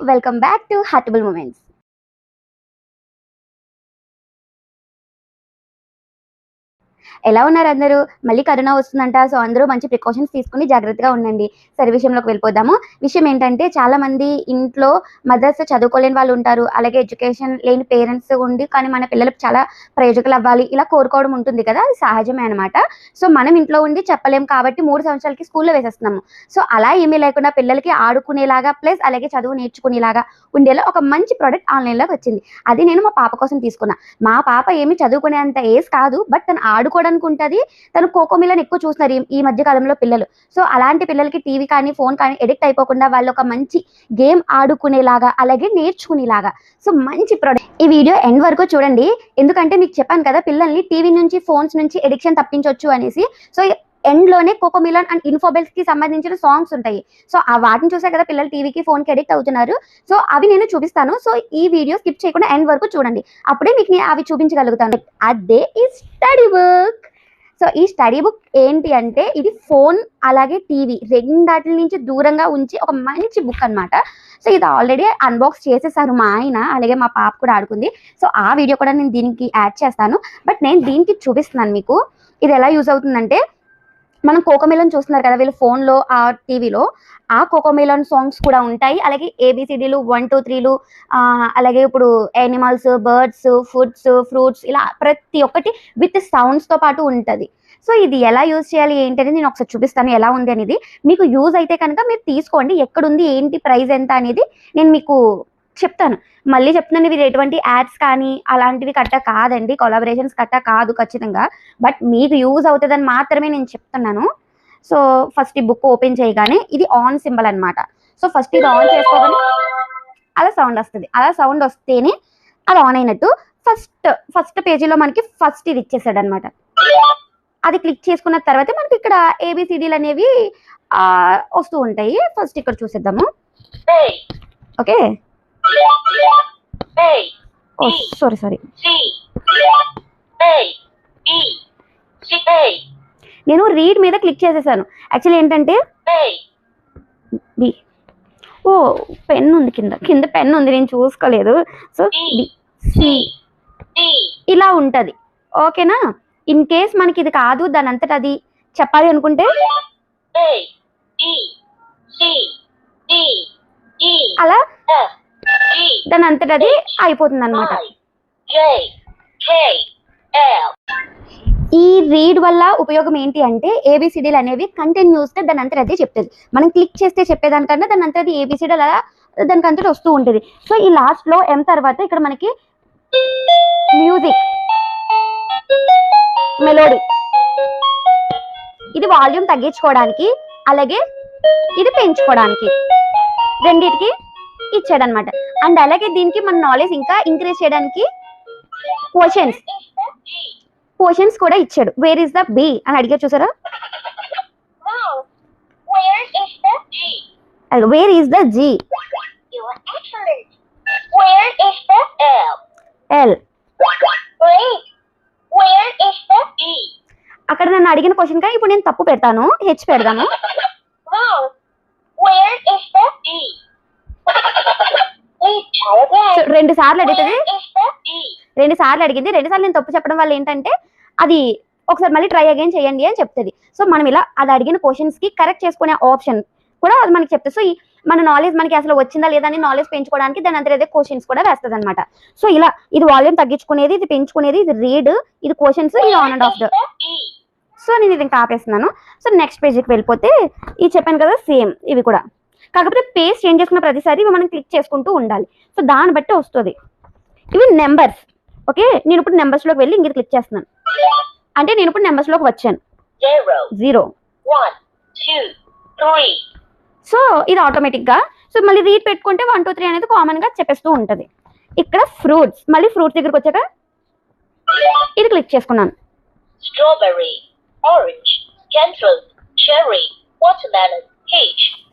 welcome back to Hattable Moments. ఎలా ఉన్నారు అందరూ? మళ్ళీ కరోనా వస్తుందంట సో అందరూ మంచి ప్రికాషన్స్ తీసుకుని జాగ్రత్తగా ఉండండి. సరే విషయంలోకి వెళ్ళిపోదాము. విషయం ఏంటంటే చాలా మంది ఇంట్లో మదర్స్ చదువుకోలేని వాళ్ళు ఉంటారు. అలాగే ఎడ్యుకేషన్ లేని పేరెంట్స్ ఉండి కానీ మన పిల్లలకు చాలా ప్రయోజకులు అవ్వాలి. ఇలా కోరుకోవడం ఉంటుంది కదా సహజమే అనమాట సో మనం ఇంట్లో ఉండి చెప్పలేం కాబట్టి మూడు సంవత్సరాలకి స్కూల్లో వేసేస్తున్నాము. సో అలా ఏమీ లేకుండా పిల్లలకి ఆడుకునేలాగా ప్లస్ అలాగే చదువు నేర్చుకునేలాగా ఉండేలా ఒక మంచి ప్రోడక్ట్ ఆన్లైన్లోకి వచ్చింది. అది నేను మా పాప కోసం తీసుకున్నా. మా పాప ఏమి చదువుకునేంత ఏజ్ కాదు బట్ తను ఆడుకోవడానికి ఉంటుంది. తను కోకోమిలని ఎక్కువ చూస్తున్నారు ఈ- ఈ మధ్య కాలంలో పిల్లలు. సో అలాంటి పిల్లలకి టీవీ కానీ ఫోన్ కానీ ఎడిక్ట్ అయిపోకుండా వాళ్ళు ఒక మంచి గేమ్ ఆడుకునేలాగా అలాగే నేర్చుకునేలాగా. సో మంచి ప్రోడక్ట్. ఈ వీడియో ఎండ్ వరకు చూడండి. ఎందుకంటే మీకు చెప్పాను కదా పిల్లల్ని టీవీ నుంచి ఫోన్స్ నుంచి ఎడిక్షన్ తప్పించవచ్చు అనేసి. సో ఎండ్లోనే అండ్ ఇన్ఫోబెల్స్కి సంబంధించిన సాంగ్స్ ఉంటాయి. సో ఆ వాటిని చూసే కదా పిల్లలు టీవీకి ఫోన్కి ఎడిక్ట్ అవుతున్నారు. సో అవి నేను చూపిస్తాను. సో ఈ వీడియో స్కిప్ చేయకుండా ఎండ్ వరకు చూడండి. అప్పుడే మీకు నేను అవి చూపించగలుగుతాను. అదే ఈ స్టడీ బుక్ సో ఈ స్టడీ బుక్ ఏంటి అంటే ఇది ఫోన్ అలాగే టీవీ రెండాటి నుంచి దూరంగా ఉంచి ఒక మంచి బుక్ అన్నమాట. సో ఇది ఆల్రెడీ అన్బాక్స్ చేసేసారు మా ఆయన అలాగే మా పాప కూడా ఆడుకుంది. సో ఆ వీడియో కూడా నేను దీనికి యాడ్ చేస్తాను. బట్ నేను దీనికి చూపిస్తున్నాను మీకు. ఇది ఎలా యూజ్ అవుతుందంటే మనం కోకోమిలన్ చూస్తున్నారు కదా వీళ్ళు ఫోన్లో ఆ టీవీలో. ఆ కోకోమిలన్ సాంగ్స్ కూడా ఉంటాయి. అలాగే ఏబిసిడీలు వన్ టూ త్రీలు అలాగే ఇప్పుడు యానిమల్స్ బర్డ్స్ ఫుడ్స్ ఫ్రూట్స్ ఇలా ప్రతి ఒక్కటి విత్ సౌండ్స్తో పాటు ఉంటుంది. సో ఇది ఎలా యూజ్ చేయాలి ఏంటి అనేది నేను ఒకసారి చూపిస్తాను ఎలా ఉంది అనేది. మీకు యూజ్ అయితే కనుక మీరు తీసుకోండి ఎక్కడుంది ఏంటి ప్రైస్ ఎంత అనేది నేను మీకు చెప్తాను. మళ్ళీ చెప్తున్నాను ఇవి ఎటువంటి యాడ్స్ కానీ అలాంటివి కట్ట కాదండి. కొలాబరేషన్స్ కట్ట కాదు ఖచ్చితంగా. బట్ మీకు యూజ్ అవుతుందని మాత్రమే నేను చెప్తున్నాను. సో ఫస్ట్ ఈ బుక్ ఓపెన్ చేయగానే ఇది ఆన్ సింబల్ అన్నమాట. సో ఫస్ట్ ఇది ఆన్ చేసుకోగానే అలా సౌండ్ వస్తుంది. అలా సౌండ్ వస్తేనే అది ఆన్ అయినట్టు ఫస్ట్ ఫస్ట్ పేజీలో మనకి ఫస్ట్ ఇది ఇచ్చేసాడు అనమాట అది క్లిక్ చేసుకున్న తర్వాత మనకి ఇక్కడ ఏబిసిడీలు అనేవి వస్తూ ఉంటాయి. ఫస్ట్ ఇక్కడ చూసేద్దాము. ఓకే ఓ సారీ సారీ నేను రీడ్ మీద క్లిక్ చేసేసాను. యాక్చువల్లీ ఏంటంటే బి ఓ పెన్ ఉంది కింద. కింద పెన్ ఉంది నేను చూసుకోలేదు. సో సి ఇలా ఉంటుంది. ఓకేనా? ఇన్ కేస్ మనకి ఇది కాదు దాని అంతట అది చెప్పాలి అనుకుంటే E, అలా దాని అంతట అది అయిపోతుంది అనమాట ఈ రీడ్ వల్ల ఉపయోగం ఏంటి అంటే ఏబిసిడీలు అనేవి కంటిన్యూస్గా దాని అంతటి అదే చెప్తుంది. మనం క్లిక్ చేస్తే చెప్పేదానికన్నా దాని అంతట ఏబిసిడీ అలా దానికి అంతటి వస్తూ ఉంటుంది. సో ఈ లాస్ట్లో ఎం తర్వాత ఇక్కడ మనకి మ్యూజిక్ మెలోడీ ఇది వాల్యూమ్ తగ్గించుకోవడానికి అలాగే ఇది పెంచుకోవడానికి. రెండిటికి ఇచ్చాడనమాట. అండ్ అలాగే దీనికి మన నాలెడ్జ్ ఇంకా ఇంక్రీజ్ చేయడానికి క్వశ్చన్స్ క్వశ్చన్స్ కూడా ఇచ్చాడు. వేర్ ఇస్ ద బి అని అడిగారు చూసారా? Where is the G L అక్కడ నన్ను అడిగిన క్వశ్చన్ కా ఇప్పుడు నేను తప్పు పెడతాను? హెచ్ పెడదాము రెండు సార్లు అడుగుతుంది? రెండు సార్లు అడిగింది. రెండు సార్లు నేను తప్పు చెప్పడం వల్ల ఏంటంటే అది ఒకసారి మళ్ళీ ట్రై అగైన్ చేయండి అని చెప్తుంది. సో మనం ఇలా అది అడిగిన క్వశ్చన్స్కి కరెక్ట్ చేసుకునే ఆప్షన్ కూడా అది మనకి చెప్తుంది. సో ఈ మన నాలెడ్జ్ మనకి అసలు వచ్చిందా లేదా అని నాలెడ్జ్ పెంచుకోవడానికి దాని అంతా క్వశ్చన్స్ కూడా వేస్తుంది అనమాట సో ఇలా ఇది వాల్యూమ్ తగ్గించుకునేది ఇది పెంచుకునేది ఇది రీడ్ ఇది క్వశ్చన్స్ ఇది on and off the. So నేను ఇది ఇంకా ఆపేస్తున్నాను. సో నెక్స్ట్ పేజీకి వెళ్ళిపోతే ఇది చెప్పాను కదా సేమ్ ఇవి కూడా. కాకపోతే పేజ్ చేంజ్ చేసుకున్న ప్రతిసారి ఇవి మనం క్లిక్ చేసుకుంటూ ఉండాలి. సో దాన్ని బట్టి వస్తుంది. ఇవి నెంబర్స్ ఓకే నేను ఇప్పుడు నెంబర్స్లోకి వెళ్ళి ఇంక క్లిక్ చేస్తున్నాను. అంటే నేను ఇప్పుడు నెంబర్స్లోకి వచ్చాను. జీరో. సో ఇది ఆటోమేటిక్గా సో మళ్ళీ రీడ్ పెట్టుకుంటే వన్ టూ త్రీ అనేది కామన్గా చెప్పేస్తూ ఉంటుంది. ఇక్కడ ఫ్రూట్స్ మళ్ళీ ఫ్రూట్స్ దగ్గరికి వచ్చాక ఇది క్లిక్ చేసుకున్నాను.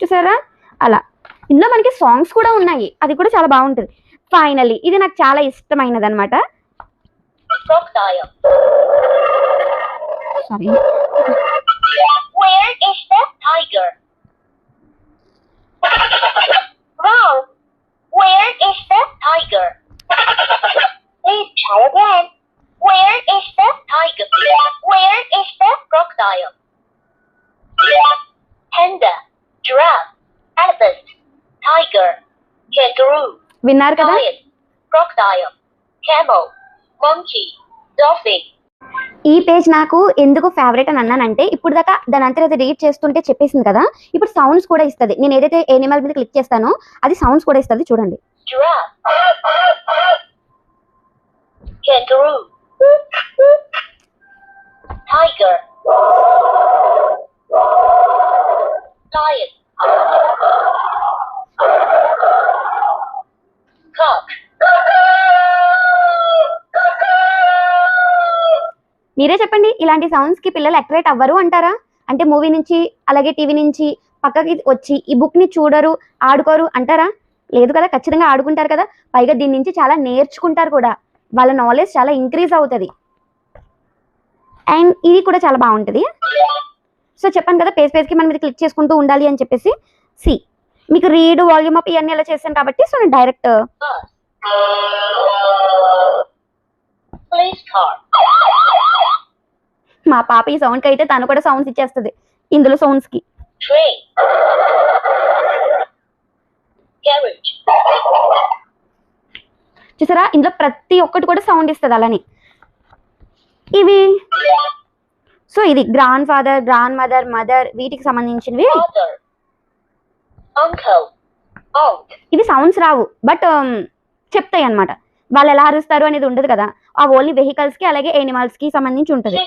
చూసారా? అలా. ఇందులో మనకి సాంగ్స్ కూడా ఉన్నాయి. అది కూడా చాలా బాగుంటుంది. ఫైనల్లీ ఇది నాకు చాలా ఇష్టమైనది అనమాట. సారీ విన్నారు కదా. ఈ పేజ్ నాకు ఎందుకు ఫేవరెట్ అని అన్నానంటే ఇప్పుడు దాకా దాని అంతా అది రీడ్ చేస్తుంటే చెప్పేసింది కదా ఇప్పుడు సౌండ్స్ కూడా ఇస్తుంది. నేను ఏదైతే ఎనిమల్ మీద క్లిక్ చేస్తానో అది సౌండ్స్ కూడా ఇస్తుంది చూడండి. Lion, మీరే చెప్పండి ఇలాంటి సౌండ్స్కి పిల్లలు అట్రాక్ట్ అవ్వరు అంటారా? అంటే మూవీ నుంచి అలాగే టీవీ నుంచి పక్కకి వచ్చి ఈ బుక్ని చూడరు ఆడుకోరు అంటారా? లేదు కదా ఖచ్చితంగా ఆడుకుంటారు కదా. పైగా దీని నుంచి చాలా నేర్చుకుంటారు కూడా. వాళ్ళ నాలెడ్జ్ చాలా ఇంక్రీజ్ అవుతుంది. అండ్ ఇది కూడా చాలా బాగుంటుంది. సో చెప్పాను కదా పేజ్ పేజ్కి మనం ఇది క్లిక్ చేసుకుంటూ ఉండాలి అని చెప్పేసి. సి మీకు రీడ్ వాల్యూమ్ అప్ ఇవన్నీ ఎలా చేశాను కాబట్టి సో నేను డైరెక్ట్ uh, మా పాప ఈ సౌండ్కి అయితే తను కూడా సౌండ్స్ ఇచ్చేస్తుంది ఇందులో సౌండ్స్కి. చూసారా? ఇందులో ప్రతి ఒక్కటి కూడా సౌండ్ ఇస్తుంది అలానే. ఇవి? సో ఇది grandfather grandmother mother వీటికి సంబంధించినవి. ఇవి సౌండ్స్ రావు బట్ చెప్తాయి అన్నమాట వాళ్ళు ఎలా అరుస్తారు అనేది ఉండదు కదా. ఆ ఓన్లీ వెహికల్స్కి అలాగే ఎనిమల్స్కి సంబంధించి ఉంటుంది.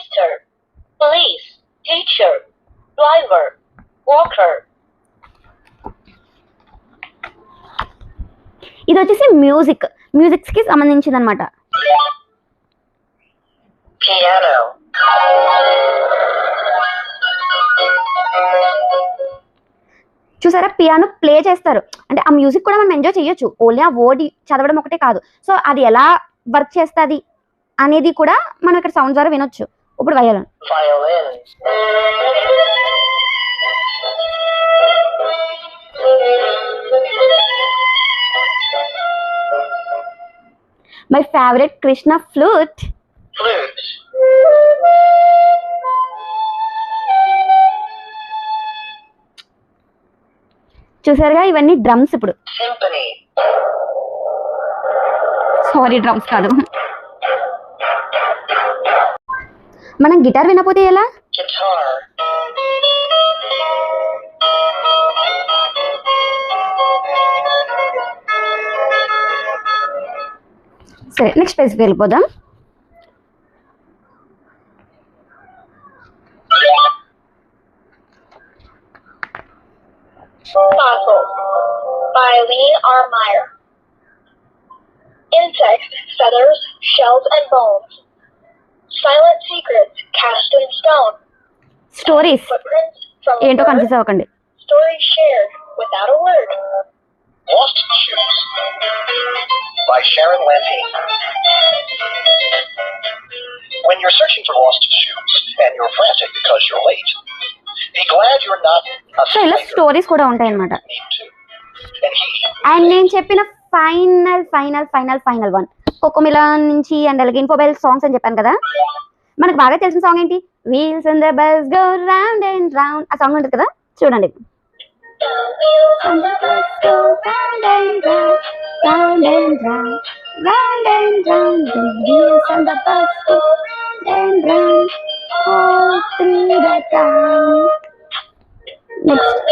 ఇది వచ్చేసి మ్యూజిక్ మ్యూజిక్స్కి సంబంధించింది అనమాట piano, చూసారా? పియానో ప్లే చేస్తారు. అంటే ఆ మ్యూజిక్ కూడా మనం ఎంజాయ్ చేయొచ్చు. ఓన్లీ ఆ వర్డ్ చదవడం ఒకటే కాదు. సో అది ఎలా వర్క్ చేస్తుంది అనేది కూడా మనం ఇక్కడ సౌండ్ ద్వారా వినొచ్చు. ఇప్పుడు violin my favourite Krishna flute చూసారుగా ఇవన్నీ డ్రమ్స్ ఇప్పుడు. సారీ డ్రమ్స్ కాదు. మనం గిటార్ వినపోతే ఎలా? సరే నెక్స్ట్ పేజ్కి వెళ్ళిపోదాం. shells, and bones. Silent secrets cast in stone. Stories Footprints from a ఏంటో bird. కన్ఫ్యూజ్ అవ్వకండి Stories shared without a word. Lost Shoes by Sharon Lampine. When you're searching for lost shoes and you're frantic because you're late, be glad you're not a so ఇలా stranger stories కూడా ఉంటాయి అన్నమాట you need to. And he and నేను చెప్పిన final final final final one Cocomelon నుంచి and అలాగే ఇన్ఫోబెల్ songs అని చెప్పాను కదా. మనకు బాగా తెలిసిన సాంగ్ ఏంటి? Wheels and the bus go round and round ఆ సాంగ్ ఉంటుంది కదా? చూడండి. నెక్స్ట్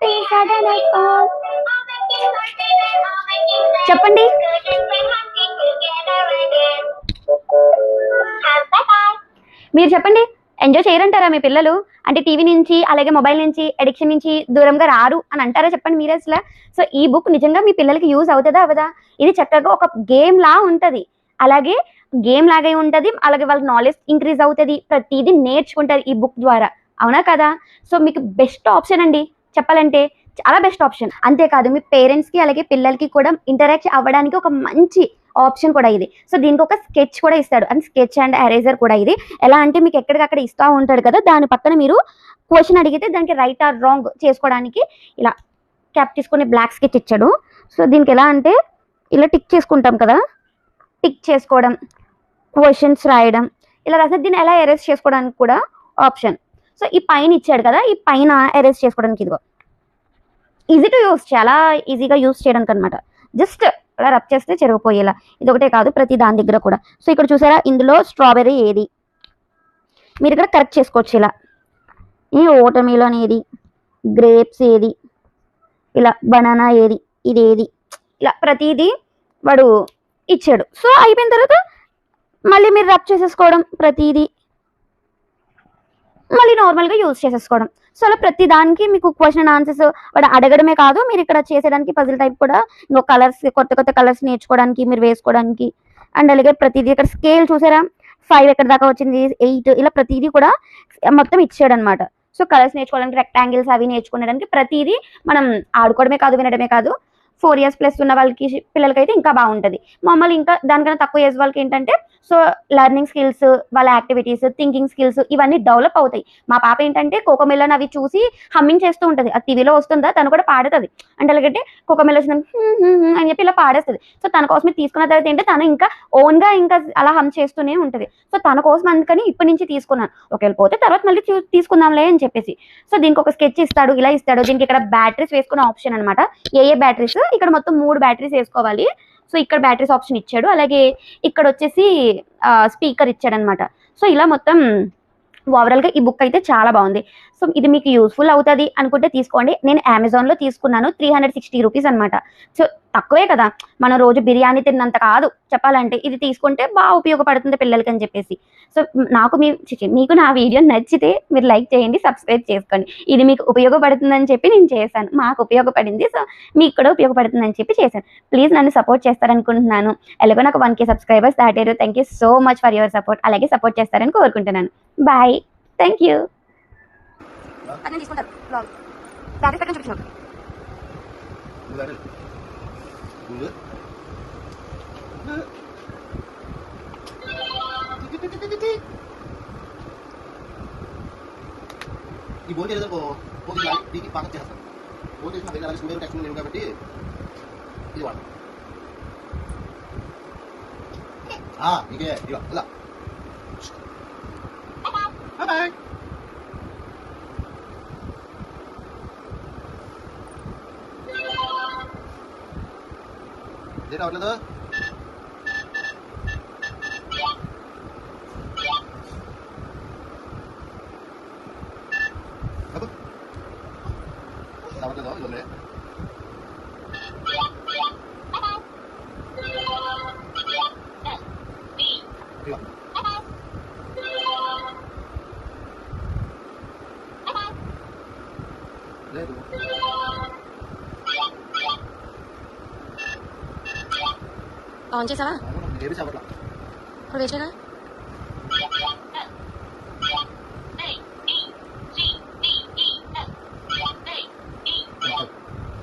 Uh, చెప్పండి. మీరు చెప్పండి. ఎంజాయ్ చేయరంటారా మీ పిల్లలు? అంటే టీవీ నుంచి అలాగే మొబైల్ నుంచి అడిక్షన్ నుంచి దూరంగా రారు అని అంటారా చెప్పండి మీరే అసలు? సో ఈ బుక్ నిజంగా మీ పిల్లలకి యూజ్ అవుతుందా అవదా ఇది చక్కగా ఒక గేమ్ లా ఉంటుంది. అలాగే గేమ్ లాగే ఉంటుంది అలాగే వాళ్ళ నాలెడ్జ్ ఇంక్రీజ్ అవుతుంది. ప్రతిదీ నేర్చుకుంటారు ఈ బుక్ ద్వారా. అవునా కదా? సో మీకు బెస్ట్ ఆప్షన్ అండి చెప్పాలంటే చాలా బెస్ట్ ఆప్షన్ అంతేకాదు మీ పేరెంట్స్కి అలాగే పిల్లలకి కూడా ఇంటరాక్ట్ అవ్వడానికి ఒక మంచి ఆప్షన్ కూడా ఇది. సో దీనికి ఒక స్కెచ్ కూడా ఇస్తాడు. అండ్ స్కెచ్ అండ్ ఎరేజర్ కూడా ఇది. ఎలా అంటే మీకు ఎక్కడికక్కడ ఇస్తూ ఉంటాడు కదా దాని పక్కన మీరు క్వశ్చన్ అడిగితే దానికి రైట్ ఆర్ రాంగ్ చేసుకోవడానికి ఇలా క్యాప్ తీసుకుని బ్లాక్ స్కెచ్ ఇచ్చాడు. సో దీనికి ఎలా అంటే ఇలా టిక్ చేసుకుంటాం కదా టిక్ చేసుకోవడం క్వశ్చన్స్ రాయడం ఇలా రాస్తే దీన్ని ఎలా ఎరేజ్ చేసుకోవడానికి కూడా ఆప్షన్ సో ఈ పైన ఇచ్చాడు కదా ఈ పైన ఎరేజ్ చేసుకోవడానికి ఇదిగో. ఈజీ టు యూస్ చాలా ఈజీగా యూస్ చేయడానికి అనమాట జస్ట్ అలా రబ్ చేస్తే చెరిగిపోయేలా. ఇది ఒకటే కాదు ప్రతి దాని దగ్గర కూడా. సో ఇక్కడ చూసారా? ఇందులో స్ట్రాబెర్రీ ఏది? మీరు ఇక్కడ కరెక్ట్ చేసుకోవచ్చు ఇలా. ఈ ఓటమీలోన్ ఏది? గ్రేప్స్ ఏది? ఇలా బనానా ఏది? ఇది ఏది ఇలా ప్రతిదీ వాడు ఇచ్చాడు. సో అయిపోయిన తర్వాత మళ్ళీ మీరు రబ్ చేసేసుకోవడం ప్రతిదీ మళ్ళీ నార్మల్గా యూజ్ చేసేసుకోవడం. సో అలా ప్రతి దానికి మీకు క్వశ్చన్ ఆన్సర్స్ వాడు అడగడమే కాదు మీరు ఇక్కడ చేసేదానికి పజిల్ టైప్ కూడా ఇంకో కలర్స్ కొత్త కొత్త కలర్స్ నేర్చుకోవడానికి మీరు వేసుకోవడానికి. అండ్ అలాగే ప్రతిదీ ఇక్కడ స్కేల్ చూసారా? ఫైవ్ ఎక్కడ దాకా వచ్చింది? ఎయిట్ ఇలా ప్రతిదీ కూడా మొత్తం ఇచ్చాడు అనమాట సో కలర్స్ నేర్చుకోవడానికి రెక్టాంగిల్స్ అవి నేర్చుకోవడానికి ప్రతిదీ మనం ఆడుకోవడమే కాదు వినడమే కాదు. ఫోర్ ఇయర్స్ ప్లస్ ఉన్న వాళ్ళకి పిల్లలకైతే ఇంకా బాగుంటుంది. మామూలు ఇంకా దానికన్నా తక్కువ ఏజ్ వాళ్ళకి ఏంటంటే సో లెర్నింగ్ స్కిల్స్ వాళ్ళ యాక్టివిటీస్ థింకింగ్ స్కిల్స్ ఇవన్నీ డెవలప్ అవుతాయి. మా పాప ఏంటంటే కోకోమెలన్ అవి చూసి హమ్మింగ్ చేస్తూ ఉంటుంది. ఆ టీవీలో వస్తుందా? తను కూడా పాడుతుంది. అంటే అలాగంటే కోకోమెల వచ్చింది అని చెప్పి ఇలా పాడేస్తుంది. సో తన కోసమే తీసుకున్న తర్వాత ఏంటంటే తను ఇంకా ఓన్గా ఇంకా అలా హమ్ చేస్తూనే ఉంటుంది. సో తన కోసం అందుకని ఇప్పటి నుంచి తీసుకున్నాను. ఒకవేళ పోతే తర్వాత మళ్ళీ చూ- తీసుకుందాంలే అని చెప్పేసి. సో దీనికి ఒక స్కెచ్ ఇస్తాడు ఇలా ఇస్తాడు. దీనికి ఇక్కడ బ్యాటరీస్ వేసుకునే ఆప్షన్ అనమాట ఏ ఏ బ్యాటరీస్ ఇక్కడ మొత్తం మూడు బ్యాటరీస్ వేసుకోవాలి. సో ఇక్కడ బ్యాటరీస్ ఆప్షన్ ఇచ్చాడు. అలాగే ఇక్కడ వచ్చేసి స్పీకర్ ఇచ్చాడు అనమాట సో ఇలా మొత్తం ఓవరాల్గా ఈ బుక్ అయితే చాలా బాగుంది. సో ఇది మీకు యూస్ఫుల్ అవుతుంది అనుకుంటే తీసుకోండి. నేను అమెజాన్లో తీసుకున్నాను త్రీ హండ్రెడ్ సిక్స్టీ రూపీస్ అనమాట సో తక్కువే కదా. మనం రోజు బిర్యానీ తిన్నంత కాదు. చెప్పాలంటే ఇది తీసుకుంటే బాగా ఉపయోగపడుతుంది పిల్లలకి అని చెప్పేసి. సో నాకు మీ మీకు నా వీడియో నచ్చితే మీరు లైక్ చేయండి సబ్స్క్రైబ్ చేసుకోండి. ఇది మీకు ఉపయోగపడుతుందని చెప్పి నేను చేశాను. మాకు ఉపయోగపడింది. సో మీకు కూడా ఉపయోగపడుతుందని చెప్పి చేశాను. ప్లీజ్ నన్ను సపోర్ట్ చేస్తారనుకుంటున్నాను. ఎలాగో నాకు one K subscribers దాటారు. Thank you so much for your support అలాగే సపోర్ట్ చేస్తారని కోరుకుంటున్నాను. బాయ్ థ్యాంక్ యూ ఈ బోట్ ఏదో బోట్ దీనికి పాకం చేస్తాం బోట్ వేసిన వేరే అలాగే టెక్స్ట్ లేవు కాబట్టి ఇది వాడు ఇదే ఇవ ఇలా బాయ్ డేటా అవ్వట్లేదు అబ్బో. అవ్వట్లేదు ఇది ఉంది ఇవ లేదు ఆన్ చేసావా అవును ఏమి చెప్పట్లా ఇప్పుడు వేసేగా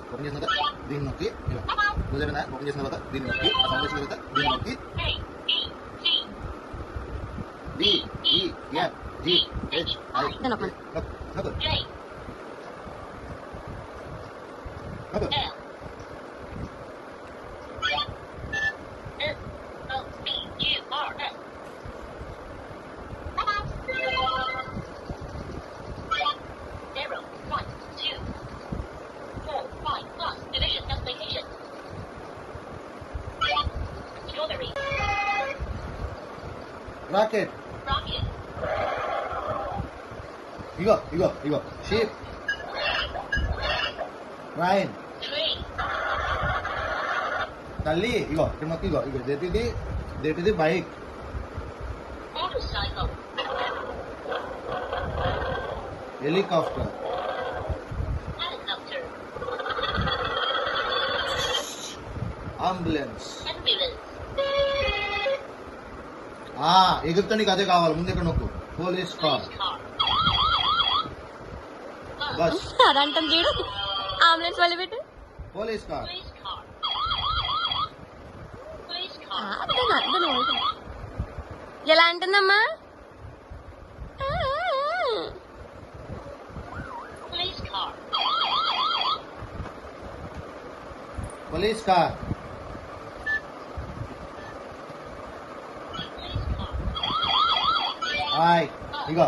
ఓపెన్ చేసిన తర్వాత దీన్ని నొక్కి ఇలా నువ్వేమైనా ఓపెన్ చేసిన తర్వాత దీన్ని నొక్కి ఆ సౌండ్ చేసిన తర్వాత దీన్ని నొక్కి డి ఈ ఎఫ్ జి హెచ్ ఐ ఇది నొక్కమను. నొక్కు నొక్కు నొక్కు ఇగో షీప్ రైన్ train, తల్లి ఇగో ఇక్కడ నొక్కి ఇగో ఇగో దేటిది దేటిది bike motorcycle, helicopter helicopter, ambulance ambulance, ఆ ఎగురుతో నీకు అదే కావాలి ముందు ఇక్కడ నొక్కు పోలీస్ కార్ car, బస్ అదంటాం చూడు. అంబులెన్స్ మళ్ళీ పెట్టు. Police car. ఎలా అంటుందమ్మా? Police car. హాయ్ ఇగో.